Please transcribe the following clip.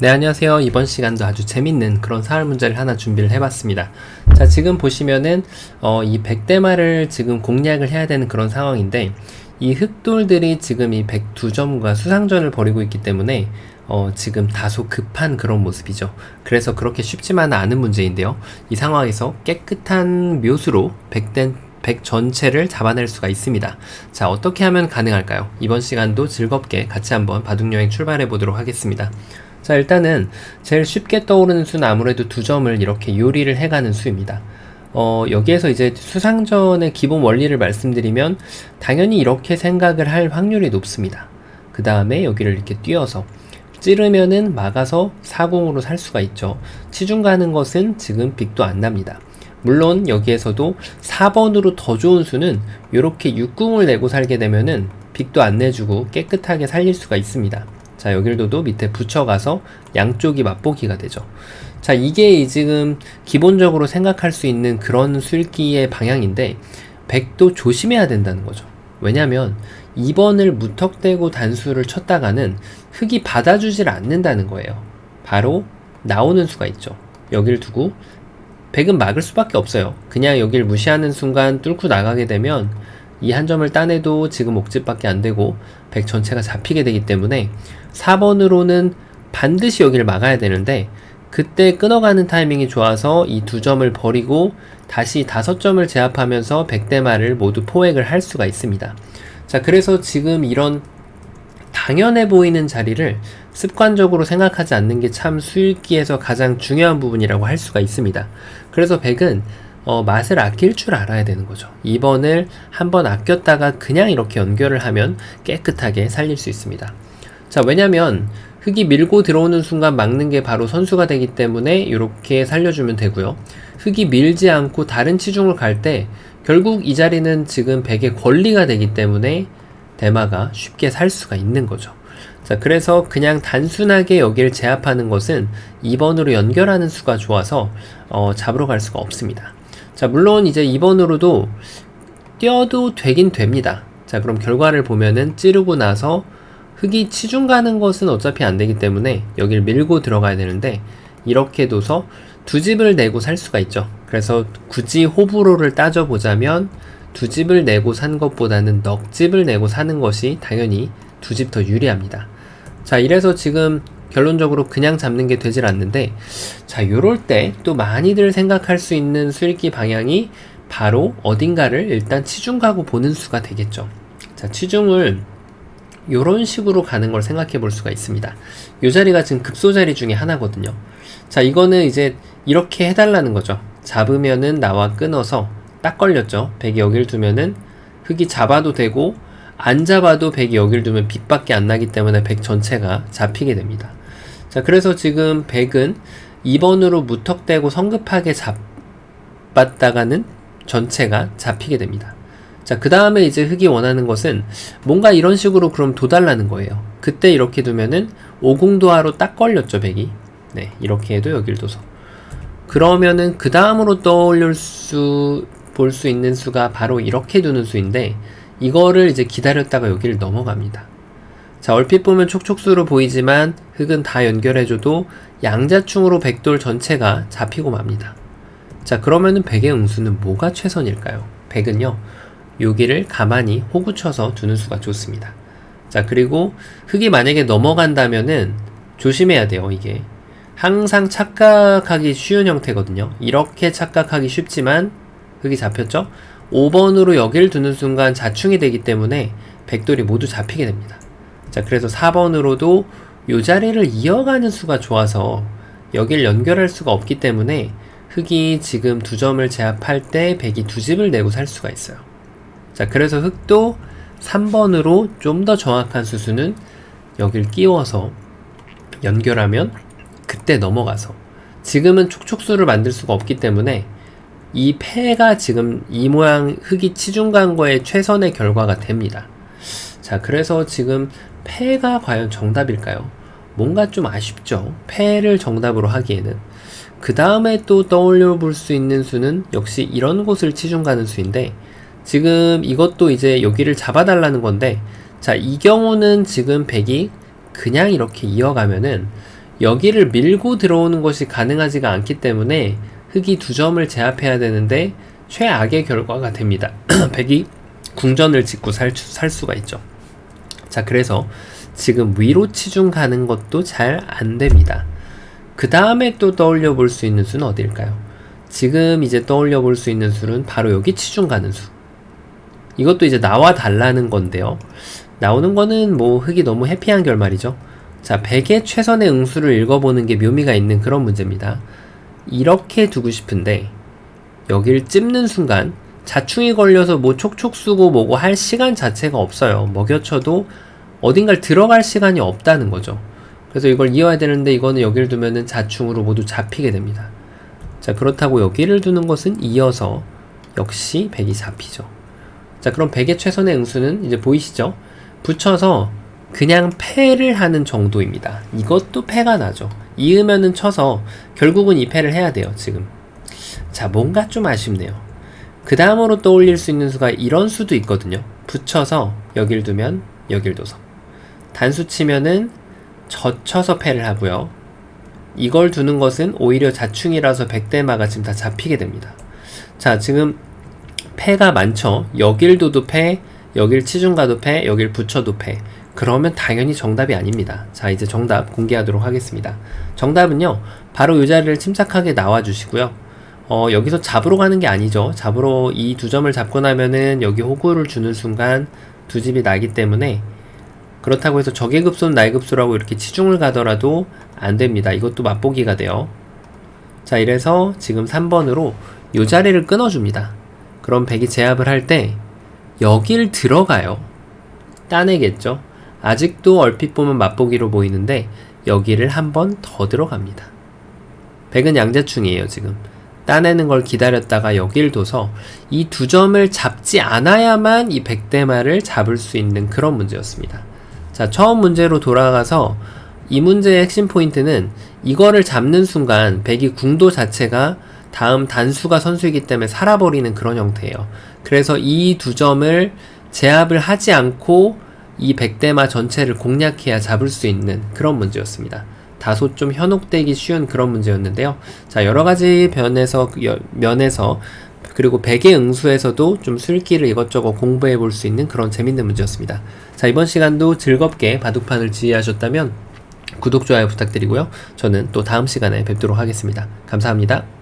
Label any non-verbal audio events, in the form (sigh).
네, 안녕하세요. 이번 시간도 아주 재밌는 그런 사활 문제를 하나 준비를 해봤습니다. 자, 지금 보시면은, 어, 이 백대마를 지금 공략을 해야 되는 그런 상황인데, 이 흑돌들이 지금 이 102점과 수상전을 벌이고 있기 때문에, 어, 지금 다소 급한 그런 모습이죠. 그래서 그렇게 쉽지만은 않은 문제인데요. 이 상황에서 깨끗한 묘수로 백대, 백 전체를 잡아낼 수가 있습니다. 자, 어떻게 하면 가능할까요? 이번 시간도 즐겁게 같이 한번 바둑여행 출발해 보도록 하겠습니다. 자, 일단은 제일 쉽게 떠오르는 수는 아무래도 두 점을 이렇게 요리를 해가는 수입니다. 어, 여기에서 이제 수상전의 기본 원리를 말씀드리면 당연히 이렇게 생각을 할 확률이 높습니다. 그 다음에 여기를 이렇게 띄어서 찌르면은 막아서 사공으로 살 수가 있죠. 치중 가는 것은 지금 빅도 안 납니다. 물론 여기에서도 4번으로 더 좋은 수는 이렇게 6궁을 내고 살게 되면은 빅도 안 내주고 깨끗하게 살릴 수가 있습니다. 자, 여기를 둬도 밑에 붙여가서 양쪽이 맛보기가 되죠. 자, 이게 지금 기본적으로 생각할 수 있는 그런 술기의 방향인데, 100도 조심해야 된다는 거죠. 왜냐면 2번을 무턱대고 단수를 쳤다가는 흙이 받아주질 않는다는 거예요. 바로 나오는 수가 있죠. 여기를 두고 100은 막을 수밖에 없어요. 그냥 여기를 무시하는 순간 뚫고 나가게 되면 이 한 점을 따내도 지금 옥집밖에 안 되고 100 전체가 잡히게 되기 때문에 4번으로는 반드시 여기를 막아야 되는데 그때 끊어가는 타이밍이 좋아서 이 두 점을 버리고 다시 다섯 점을 제압하면서 100대 말을 모두 포획을 할 수가 있습니다. 자, 그래서 지금 이런 당연해 보이는 자리를 습관적으로 생각하지 않는 게 참 수익기에서 가장 중요한 부분이라고 할 수가 있습니다. 그래서 100은 어, 맛을 아낄 줄 알아야 되는 거죠. 2번을 한번 아꼈다가 그냥 이렇게 연결을 하면 깨끗하게 살릴 수 있습니다. 자, 왜냐면 흙이 밀고 들어오는 순간 막는 게 바로 선수가 되기 때문에 이렇게 살려주면 되고요. 흙이 밀지 않고 다른 치중을 갈 때 결국 이 자리는 지금 100의 권리가 되기 때문에 대마가 쉽게 살 수가 있는 거죠. 자, 그래서 그냥 단순하게 여기를 제압하는 것은 2번으로 연결하는 수가 좋아서 어, 잡으러 갈 수가 없습니다. 자, 물론 이제 2번으로도 뛰어도 되긴 됩니다. 자, 그럼 결과를 보면은 찌르고 나서 흙이 치중 가는 것은 어차피 안 되기 때문에 여기를 밀고 들어가야 되는데 이렇게 둬서 두 집을 내고 살 수가 있죠. 그래서 굳이 호불호를 따져보자면 두 집을 내고 산 것보다는 넉 집을 내고 사는 것이 당연히 두 집 더 유리합니다. 자, 이래서 지금 결론적으로 그냥 잡는 게 되질 않는데, 자, 요럴 때 또 많이들 생각할 수 있는 수익기 방향이 바로 어딘가를 일단 치중가고 보는 수가 되겠죠. 자, 치중을 이런 식으로 가는 걸 생각해 볼 수가 있습니다. 이 자리가 지금 급소 자리 중에 하나거든요. 자, 이거는 이제 이렇게 해달라는 거죠. 잡으면은 나와 끊어서 딱 걸렸죠. 백이 여기를 두면은 흙이 잡아도 되고 안 잡아도 백이 여기를 두면 빛밖에 안 나기 때문에 백 전체가 잡히게 됩니다. 자, 그래서 지금 백은 2번으로 무턱대고 성급하게 잡았다가는 전체가 잡히게 됩니다. 자, 그 다음에 이제 흙이 원하는 것은 뭔가 이런 식으로 그럼 도달라는 거예요. 그때 이렇게 두면은 오공도하로 딱 걸렸죠, 백이. 네, 이렇게 해도 여길 둬서. 그러면은 그 다음으로 떠올릴 수, 볼 수 있는 수가 바로 이렇게 두는 수인데, 이거를 이제 기다렸다가 여기를 넘어갑니다. 자, 얼핏 보면 촉촉수로 보이지만 흙은 다 연결해줘도 양자충으로 백돌 전체가 잡히고 맙니다. 자, 그러면은 백의 응수는 뭐가 최선일까요? 백은요, 여기를 가만히 호구 쳐서 두는 수가 좋습니다. 자, 그리고 흙이 만약에 넘어간다면은 조심해야 돼요, 이게. 항상 착각하기 쉬운 형태거든요. 이렇게 착각하기 쉽지만 흙이 잡혔죠? 5번으로 여기를 두는 순간 자충이 되기 때문에 백돌이 모두 잡히게 됩니다. 자, 그래서 4번으로도 요 자리를 이어가는 수가 좋아서 여기를 연결할 수가 없기 때문에 흙이 지금 두 점을 제압할 때 백이 두 집을 내고 살 수가 있어요. 자, 그래서 흙도 3번으로 좀 더 정확한 수수는 여길 끼워서 연결하면 그때 넘어가서 지금은 촉촉수를 만들 수가 없기 때문에 이 패가 지금 이 모양 흙이 치중간 거의 최선의 결과가 됩니다. 자, 그래서 지금 패가 과연 정답일까요? 뭔가 좀 아쉽죠. 패를 정답으로 하기에는. 그 다음에 또 떠올려 볼 수 있는 수는 역시 이런 곳을 치중 가는 수인데, 지금 이것도 이제 여기를 잡아달라는 건데 자 이 경우는 지금 백이 그냥 이렇게 이어가면은 여기를 밀고 들어오는 것이 가능하지가 않기 때문에 흑이 두 점을 제압해야 되는데 최악의 결과가 됩니다. (clears throat) 백이 궁전을 짓고 살, 살 수가 있죠. 자, 그래서 지금 위로 치중 가는 것도 잘 안 됩니다. 그 다음에 또 떠올려 볼 수 있는 수는 어딜까요? 지금 이제 떠올려 볼 수 있는 수는 바로 여기 치중 가는 수. 이것도 이제 나와 달라는 건데요. 나오는 거는 뭐 흑이 너무 해피한 결말이죠. 자, 100의 최선의 응수를 읽어보는 게 묘미가 있는 그런 문제입니다. 이렇게 두고 싶은데 여기를 찝는 순간 자충이 걸려서 뭐 촉촉 쓰고 뭐고 할 시간 자체가 없어요. 먹여쳐도 어딘가를 들어갈 시간이 없다는 거죠. 그래서 이걸 이어야 되는데 이거는 여기를 두면은 자충으로 모두 잡히게 됩니다. 자, 그렇다고 여기를 두는 것은 이어서 역시 100이 잡히죠. 자, 그럼 100의 최선의 응수는 이제 보이시죠? 붙여서 그냥 패를 하는 정도입니다. 이것도 패가 나죠. 이으면은 쳐서 결국은 이 패를 해야 돼요, 지금. 자, 뭔가 좀 아쉽네요. 그 다음으로 떠올릴 수 있는 수가 이런 수도 있거든요. 붙여서 여길 두면 여길 둬서. 단수 치면은 젖혀서 패를 하고요. 이걸 두는 것은 오히려 자충이라서 백대마가 지금 다 잡히게 됩니다. 자, 지금 패가 많죠. 여길 둬도 패, 여길 치중 가도 패, 여길 붙여도 패. 그러면 당연히 정답이 아닙니다. 자, 이제 정답 공개하도록 하겠습니다. 정답은요, 바로 이 자리를 침착하게 나와주시고요. 어, 여기서 잡으러 가는 게 아니죠. 잡으러 이 두 점을 잡고 나면은 여기 호구를 주는 순간 두 집이 나기 때문에 그렇다고 해서 적의 급소는 나의 급소라고 이렇게 치중을 가더라도 안 됩니다. 이것도 맛보기가 돼요. 자, 이래서 지금 3번으로 이 자리를 끊어줍니다. 그럼 백이 제압을 할 때 여길 들어가요. 따내겠죠? 아직도 얼핏 보면 맛보기로 보이는데 여기를 한 번 더 들어갑니다. 백은 양자충이에요, 지금. 따내는 걸 기다렸다가 여길 둬서 이 두 점을 잡지 않아야만 이 백대마를 잡을 수 있는 그런 문제였습니다. 자, 처음 문제로 돌아가서 이 문제의 핵심 포인트는 이거를 잡는 순간 백이 궁도 자체가 다음 단수가 선수이기 때문에 살아버리는 그런 형태예요. 그래서 이 두 점을 제압을 하지 않고 이 백대마 전체를 공략해야 잡을 수 있는 그런 문제였습니다. 다소 좀 현혹되기 쉬운 그런 문제였는데요. 자, 여러 가지 변에서, 여, 면에서, 그리고 백의 응수에서도 좀 술기를 이것저것 공부해 볼 수 있는 그런 재밌는 문제였습니다. 자, 이번 시간도 즐겁게 바둑판을 지휘하셨다면 구독, 좋아요 부탁드리고요. 저는 또 다음 시간에 뵙도록 하겠습니다. 감사합니다.